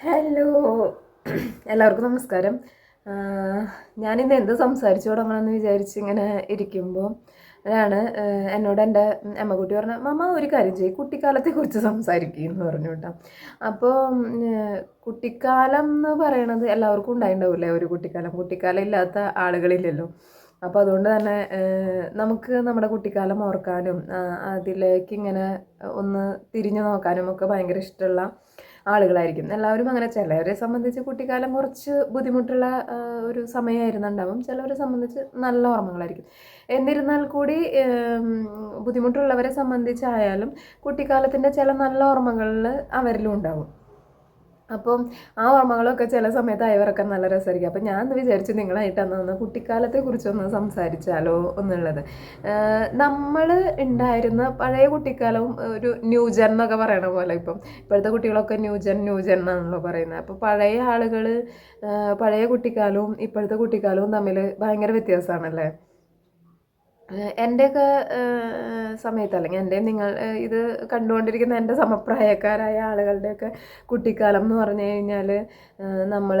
Hello. എല്ലാവർക്കും നമസ്കാരം. ഞാനിന്ന് എന്ത് സംസാരിച്ചു തുടങ്ങണമെന്ന് വിചാരിച്ച് ഇങ്ങനെ ഇരിക്കുമ്പോൾ അതാണ് എന്നോട് എന്റെ അമ്മക്കുട്ടി പറഞ്ഞ മമ്മ ഒരു കാര്യം ചെയ്യും. കുട്ടിക്കാലത്തെക്കുറിച്ച് സംസാരിക്കും എന്ന് പറഞ്ഞു കേട്ടോ. അപ്പോൾ കുട്ടിക്കാലം എന്ന് പറയണത് എല്ലാവർക്കും ഉണ്ടായിട്ടുണ്ടാവില്ലേ ഒരു കുട്ടിക്കാലം. കുട്ടിക്കാലം ഇല്ലാത്ത ആളുകളില്ലല്ലോ. അപ്പോൾ അതുകൊണ്ട് തന്നെ നമുക്ക് നമ്മുടെ കുട്ടിക്കാലം ഓർക്കാനും അതിലേക്ക് ഇങ്ങനെ ഒന്ന് തിരിഞ്ഞു നോക്കാനും ഒക്കെ ഭയങ്കര ഇഷ്ടമുള്ള ആളുകളായിരിക്കും. എല്ലാവരും അങ്ങനെ ചിലവരെ സംബന്ധിച്ച് കുട്ടിക്കാലം കുറച്ച് ബുദ്ധിമുട്ടുള്ള ഒരു സമയമായിരുന്നുണ്ടാവും. ചിലവരെ സംബന്ധിച്ച് നല്ല ഓർമ്മകളായിരിക്കും. എന്നിരുന്നാൽ കൂടി ബുദ്ധിമുട്ടുള്ളവരെ സംബന്ധിച്ചായാലും കുട്ടിക്കാലത്തിന്റെ ചില നല്ല ഓർമ്മകളിൽ അവരിലും ഉണ്ടാവും. അപ്പം ആ ഓർമ്മകളൊക്കെ ചില സമയത്ത് അയവറൊക്കെ നല്ല രസമായിരിക്കും. അപ്പം ഞാൻ വിചാരിച്ചു നിങ്ങളായിട്ട് അന്ന് ഒന്ന് കുട്ടിക്കാലത്തെ കുറിച്ചൊന്ന് സംസാരിച്ചാലോ എന്നുള്ളത്. നമ്മൾ ഉണ്ടായിരുന്ന പഴയ കുട്ടിക്കാലവും ഒരു ന്യൂജൻ എന്നൊക്കെ പറയണ പോലെ ഇപ്പം ഇപ്പോഴത്തെ കുട്ടികളൊക്കെ ന്യൂജൻ ന്യൂജൻ എന്നാണല്ലോ പറയുന്നത്. അപ്പോൾ പഴയ ആളുകൾ പഴയ കുട്ടിക്കാലവും ഇപ്പോഴത്തെ കുട്ടിക്കാലവും തമ്മിൽ ഭയങ്കര വ്യത്യാസമാണല്ലേ? എന്റെയൊക്കെ സമയത്ത് അല്ലെങ്കിൽ എന്റെ നിങ്ങൾ ഇത് കണ്ടുകൊണ്ടിരിക്കുന്ന എന്റെ സമപ്രായക്കാരായ ആളുകളുടെയൊക്കെ കുട്ടിക്കാലം എന്ന് പറഞ്ഞു കഴിഞ്ഞാൽ നമ്മൾ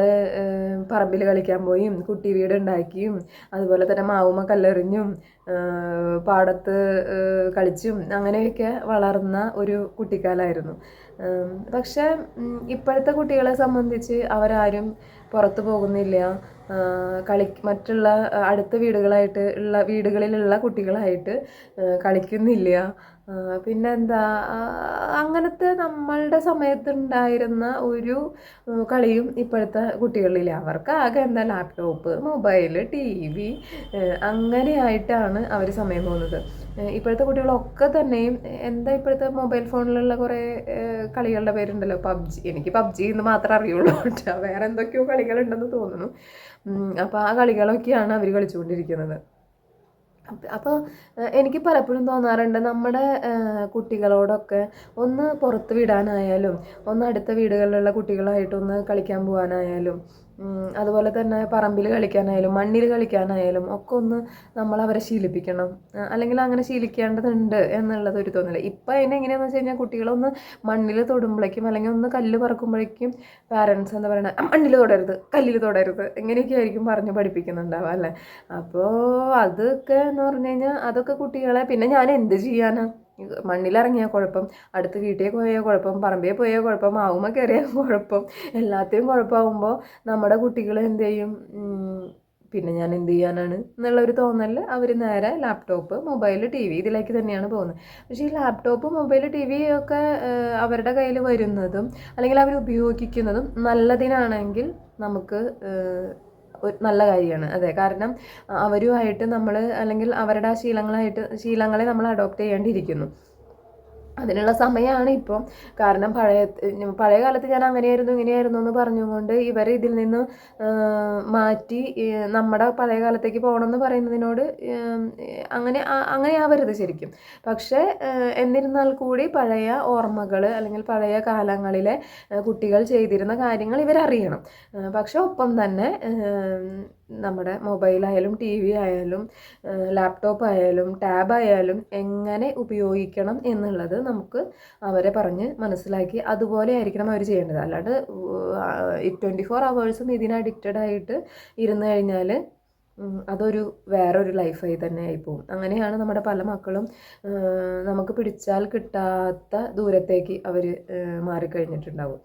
പറമ്പിൽ കളിക്കാൻ പോയും കുട്ടി വീട് ഉണ്ടാക്കിയും അതുപോലെ തന്നെ മാവുമ കല്ലെറിഞ്ഞും പാടത്ത് കളിച്ചും അങ്ങനെയൊക്കെ വളർന്ന ഒരു കുട്ടിക്കാലമായിരുന്നു. പക്ഷേ ഇപ്പോഴത്തെ കുട്ടികളെ സംബന്ധിച്ച് അവരാരും പുറത്ത് പോകുന്നില്ല. കളി മറ്റുള്ള അടുത്ത വീടുകളായിട്ട് ഉള്ള വീടുകളിലുള്ള കുട്ടികളായിട്ട് കളിക്കുന്നില്ല. പിന്നെന്താ അങ്ങനത്തെ നമ്മളുടെ സമയത്തുണ്ടായിരുന്ന ഒരു കളിയും ഇപ്പോഴത്തെ കുട്ടികളില്ല. അവർക്ക് ആകെ എന്താ ലാപ്ടോപ്പ് മൊബൈൽ ടി വി അങ്ങനെയായിട്ടാണ് അവർ സമയം പോകുന്നത്. ഇപ്പോഴത്തെ കുട്ടികളൊക്കെ തന്നെയും എന്താ ഇപ്പോഴത്തെ മൊബൈൽ ഫോണിലുള്ള കുറേ കളികളുടെ പേരുണ്ടല്ലോ പബ്ജി. എനിക്ക് പബ്ജി എന്ന് മാത്രമേ അറിയുള്ളൂ കേട്ടോ. വേറെ എന്തൊക്കെയോ കളികളുണ്ടെന്ന് തോന്നുന്നു. അപ്പോൾ ആ കളികളൊക്കെയാണ് അവർ കളിച്ചുകൊണ്ടിരിക്കുന്നത്. അപ്പോൾ എനിക്ക് പലപ്പോഴും തോന്നാറുണ്ട് നമ്മുടെ കുട്ടികളോടൊക്കെ ഒന്ന് പുറത്ത് വിടാനായാലും ഒന്ന് അടുത്ത വീടുകളിലുള്ള കുട്ടികളായിട്ടൊന്ന് കളിക്കാൻ പോകാനായാലും അതുപോലെ തന്നെ പറമ്പിൽ കളിക്കാനായാലും മണ്ണിൽ കളിക്കാനായാലും ഒക്കെ ഒന്ന് നമ്മൾ അവരെ ശീലിപ്പിക്കണം. അല്ലെങ്കിൽ അങ്ങനെ ശീലിക്കേണ്ടതുണ്ട് എന്നുള്ളത് ഒരു തോന്നൽ. ഇപ്പം അതിന് എങ്ങനെയാണെന്ന് വെച്ച് കഴിഞ്ഞാൽ കുട്ടികളൊന്ന് മണ്ണിൽ തൊടുമ്പോഴേക്കും അല്ലെങ്കിൽ ഒന്ന് കല്ല് പറക്കുമ്പോഴേക്കും പാരൻസ് എന്താ പറയുക മണ്ണിൽ തൊടരുത് കല്ലിൽ തൊടരുത് ഇങ്ങനെയൊക്കെ ആയിരിക്കും പറഞ്ഞ് പഠിപ്പിക്കുന്നുണ്ടാവുക അല്ലേ? അപ്പോൾ അതൊക്കെ എന്ന് പറഞ്ഞു കഴിഞ്ഞാൽ അതൊക്കെ കുട്ടികളെ പിന്നെ ഞാൻ എന്ത് ചെയ്യാനാ? മണ്ണിലിറങ്ങിയാൽ കുഴപ്പം അടുത്ത വീട്ടിൽ പോയാൽ കുഴപ്പം പറമ്പേ പോയാൽ കുഴപ്പം മാവുമ്മ കയറിയാൽ കുഴപ്പം. എല്ലാത്തിനും കുഴപ്പമാകുമ്പോൾ നമ്മുടെ കുട്ടികൾ എന്ത് ചെയ്യും? പിന്നെ ഞാൻ എന്ത് ചെയ്യാനാണ് എന്നുള്ളൊരു തോന്നലിൽ അവർ നേരെ ലാപ്ടോപ്പ് മൊബൈൽ ടി വി ഇതിലേക്ക് തന്നെയാണ് പോകുന്നത്. പക്ഷേ ഈ ലാപ്ടോപ്പ് മൊബൈൽ ടി വി ഒക്കെ അവരുടെ കയ്യിൽ വരുന്നതും അല്ലെങ്കിൽ അവർ ഉപയോഗിക്കുന്നതും നല്ലതിനാണെങ്കിൽ നമുക്ക് ഒരു നല്ല കാര്യമാണ്. അതെ കാരണം അവരുമായിട്ട് നമ്മൾ അല്ലെങ്കിൽ അവരുടെ ആ ശീലങ്ങളായിട്ട് ശീലങ്ങളെ നമ്മൾ അഡോപ്റ്റ് ചെയ്യേണ്ടിയിരിക്കുന്നു. അതിനുള്ള സമയമാണ് ഇപ്പം. കാരണം പഴയ പഴയ കാലത്ത് ഞാൻ അങ്ങനെയായിരുന്നു ഇങ്ങനെയായിരുന്നു എന്ന് പറഞ്ഞുകൊണ്ട് ഇവരെ ഇതിൽ നിന്ന് മാറ്റി നമ്മുടെ പഴയ കാലത്തേക്ക് പോകണമെന്ന് പറയുന്നതിനോട് അങ്ങനെ അങ്ങനെയാവരുത് ശരിക്കും. പക്ഷേ എന്നിരുന്നാൽ കൂടി പഴയ ഓർമ്മകൾ അല്ലെങ്കിൽ പഴയ കാലങ്ങളിലെ കുട്ടികൾ ചെയ്തിരുന്ന കാര്യങ്ങൾ ഇവരറിയണം. പക്ഷെ ഒപ്പം തന്നെ നമ്മുടെ മൊബൈലായാലും ടി വി ആയാലും ലാപ്ടോപ്പ് ആയാലും ടാബ് ആയാലും എങ്ങനെ ഉപയോഗിക്കണം എന്നുള്ളത് നമുക്ക് അവരെ പറഞ്ഞ് മനസ്സിലാക്കി അതുപോലെ ആയിരിക്കണം അവർ ചെയ്യേണ്ടത്. അല്ലാണ്ട് ട്വന്റി ഫോർ അവേഴ്സും ഇതിന് അഡിക്റ്റഡ് ആയിട്ട് ഇരുന്ന് കഴിഞ്ഞാൽ അതൊരു വേറൊരു ലൈഫായി തന്നെ ആയിപ്പോവും. അങ്ങനെയാണ് നമ്മുടെ പല മക്കളും നമുക്ക് പിടിച്ചാൽ കിട്ടാത്ത ദൂരത്തേക്ക് അവർ മാറിക്കഴിഞ്ഞിട്ടുണ്ടാവും.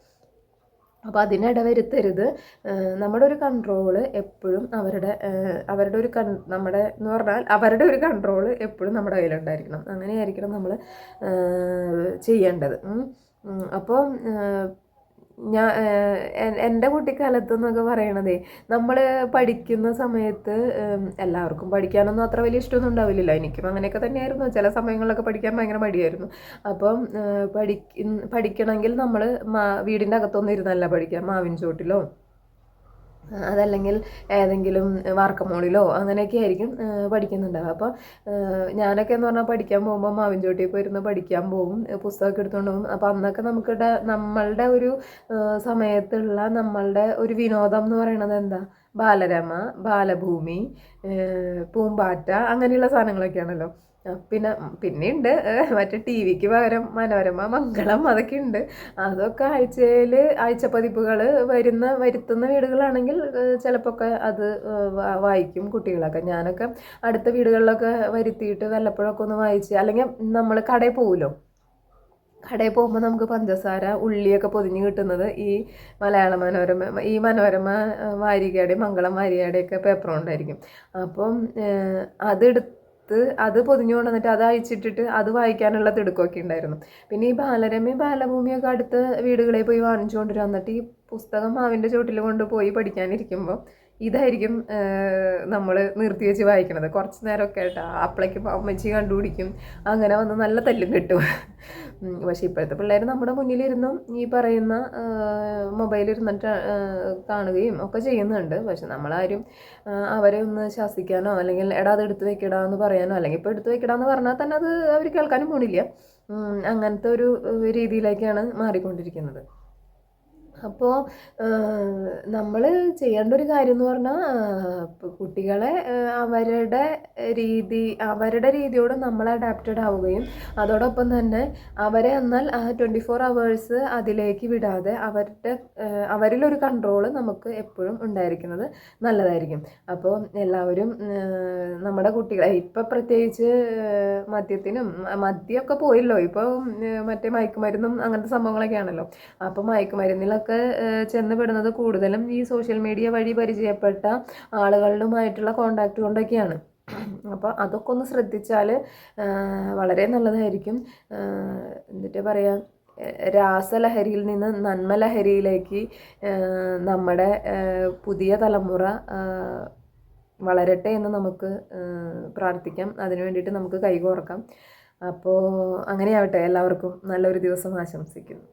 അപ്പോൾ അതിനിട വരുത്തരുത് നമ്മുടെ ഒരു കൺട്രോൾ എപ്പോഴും അവരുടെ അവരുടെ ഒരു കൺ നമ്മുടെ എന്ന് പറഞ്ഞാൽ അവരുടെ ഒരു കൺട്രോൾ എപ്പോഴും നമ്മുടെ കയ്യിലുണ്ടായിരിക്കണം അങ്ങനെയായിരിക്കണം നമ്മൾ ചെയ്യേണ്ടത്. അപ്പോൾ ഞാൻ എന്റെ കുട്ടിക്കാലത്ത് എന്നൊക്കെ പറയണതേ നമ്മൾ പഠിക്കുന്ന സമയത്ത് എല്ലാവർക്കും പഠിക്കാനൊന്നും അത്ര വലിയ ഇഷ്ടമൊന്നും ഉണ്ടാവില്ലല്ലോ. എനിക്കും അങ്ങനെയൊക്കെ തന്നെയായിരുന്നു. ചില സമയങ്ങളിലൊക്കെ പഠിക്കാൻ ഭയങ്കര മടിയായിരുന്നു. അപ്പം പഠി പഠിക്ക പഠിക്കണമെങ്കിൽ നമ്മൾ മാ വീടിന്റെ അകത്തൊന്നും ഇരുന്നല്ല പഠിക്കുക. മാവിൻ ചോട്ടിലോ അതല്ലെങ്കിൽ ഏതെങ്കിലും വാർക്കമോളിലോ അങ്ങനെയൊക്കെ ആയിരിക്കും പഠിക്കുന്നുണ്ടാവുക. അപ്പോൾ ഞാനൊക്കെ എന്ന് പറഞ്ഞാൽ പഠിക്കാൻ പോകുമ്പോൾ മാവിൻചോട്ടി പോയിരുന്ന് പഠിക്കാൻ പോകും പുസ്തകമൊക്കെ എടുത്തുകൊണ്ട് പോകും. അപ്പോൾ അന്നൊക്കെ നമുക്കിവിടെ നമ്മളുടെ ഒരു സമയത്തുള്ള നമ്മളുടെ ഒരു വിനോദം എന്ന് പറയുന്നത് എന്താ? ബാലരമ ബാലഭൂമി പൂമ്പാറ്റ അങ്ങനെയുള്ള സാധനങ്ങളൊക്കെയാണല്ലോ. പിന്നെ പിന്നെയുണ്ട് മറ്റേ ടി വിക്ക് പകരം മനോരമ മംഗളം അതൊക്കെ ഉണ്ട് അതൊക്കെ ആഴ്ചയിൽ ആഴ്ച പതിപ്പുകൾ വരുന്ന വരുത്തുന്ന വീടുകളാണെങ്കിൽ ചിലപ്പോൾ അത് വായിക്കും കുട്ടികളൊക്കെ. ഞാനൊക്കെ അടുത്ത വീടുകളിലൊക്കെ വരുത്തിയിട്ട് വല്ലപ്പോഴൊക്കെ ഒന്ന് വായിച്ച് അല്ലെങ്കിൽ നമ്മൾ കടയിൽ പോകുമല്ലോ കടയിൽ പോകുമ്പോൾ നമുക്ക് പഞ്ചസാര ഉള്ളിയൊക്കെ പൊതിഞ്ഞ് കിട്ടുന്നത് ഈ മലയാള മനോരമ ഈ മനോരമ വാരികയുടെ മംഗളം വാരികയുടെയൊക്കെ പേപ്പർ കൊണ്ടായിരിക്കും. അപ്പം അതെടുത്ത് അത് പൊതിഞ്ഞു കൊണ്ടുവന്നിട്ട് അത് അയച്ചിട്ടിട്ട് അത് വായിക്കാനുള്ള തിടുക്കമൊക്കെ ഉണ്ടായിരുന്നു. പിന്നെ ഈ ബാലരമയും ബാലഭൂമിയൊക്കെ അടുത്ത വീടുകളിൽ പോയി വാങ്ങിച്ചു കൊണ്ടുവരും എന്നിട്ട് ഈ പുസ്തകം മാവിന്റെ ചോട്ടിൽ കൊണ്ടുപോയി പഠിക്കാനിരിക്കുമ്പോൾ ഇതായിരിക്കും നമ്മൾ നിർത്തി വെച്ച് വായിക്കണത്. കുറച്ച് നേരമൊക്കെ ആയിട്ട് അപ്പളേക്കും അമ്മച്ചി കണ്ടുപിടിക്കും. അങ്ങനെ വന്ന് നല്ല തല്ലും കിട്ടും. പക്ഷേ ഇപ്പോഴത്തെ പിള്ളേർ നമ്മുടെ മുന്നിലിരുന്നും ഈ പറയുന്ന മൊബൈലിൽ ഇരുന്നിട്ട് കാണുകയും ഒക്കെ ചെയ്യുന്നുണ്ട്. പക്ഷെ നമ്മളാരും അവരെ ഒന്ന് ശാസിക്കാനോ അല്ലെങ്കിൽ എടാ അത് എടുത്ത് വെക്കടാ എന്ന് പറയാനോ അല്ലെങ്കിൽ ഇപ്പോൾ എടുത്ത് വെക്കടാന്ന് പറഞ്ഞാൽ തന്നെ അത് അവർ കേൾക്കാനും പോണില്ല. അങ്ങനത്തെ ഒരു രീതിയിലേക്കാണ് മാറിക്കൊണ്ടിരിക്കുന്നത്. അപ്പോൾ നമ്മൾ ചെയ്യേണ്ട ഒരു കാര്യം എന്ന് പറഞ്ഞാൽ കുട്ടികളെ അവരുടെ രീതി അവരുടെ രീതിയോട് നമ്മൾ അഡാപ്റ്റഡ് ആവുകയും അതോടൊപ്പം തന്നെ അവരെ എന്നാൽ ട്വന്റി ഫോർ അവേഴ്സ് അതിലേക്ക് വിടാതെ അവരുടെ അവരിലൊരു കൺട്രോൾ നമുക്ക് എപ്പോഴും ഉണ്ടായിരിക്കുന്നത് നല്ലതായിരിക്കും. അപ്പോൾ എല്ലാവരും നമ്മുടെ കുട്ടികളെ ഇപ്പം പ്രത്യേകിച്ച് മദ്യത്തിനും മദ്യമൊക്കെ പോയല്ലോ ഇപ്പോൾ മറ്റേ മയക്കുമരുന്നും അങ്ങനത്തെ സംഭവങ്ങളൊക്കെ ആണല്ലോ അപ്പോൾ മയക്കുമരുന്നിലൊക്കെ ഏഹ്, ചെന്നപ്പെടുന്നത് കൂടുതലും ഈ സോഷ്യൽ മീഡിയ വഴി പരിചയപ്പെട്ട ആളുകളുമായിട്ടുള്ള കോണ്ടാക്ട് കൊണ്ടൊക്കെയാണ്. അപ്പോൾ അതൊക്കെ ഒന്ന് ശ്രദ്ധിച്ചാൽ വളരെ നല്ലതായിരിക്കും. എന്നിട്ട് പറയാം രാസലഹരിയിൽ നിന്ന് നന്മലഹരിയിലേക്ക് നമ്മുടെ പുതിയ തലമുറ വളരട്ടെ എന്ന് നമുക്ക് പ്രാർത്ഥിക്കാം. അതിനു വേണ്ടിയിട്ട് നമുക്ക് കൈകോർക്കാം. അപ്പോൾ അങ്ങനെയാവട്ടെ. എല്ലാവർക്കും നല്ലൊരു ദിവസം ആശംസിക്കുന്നു.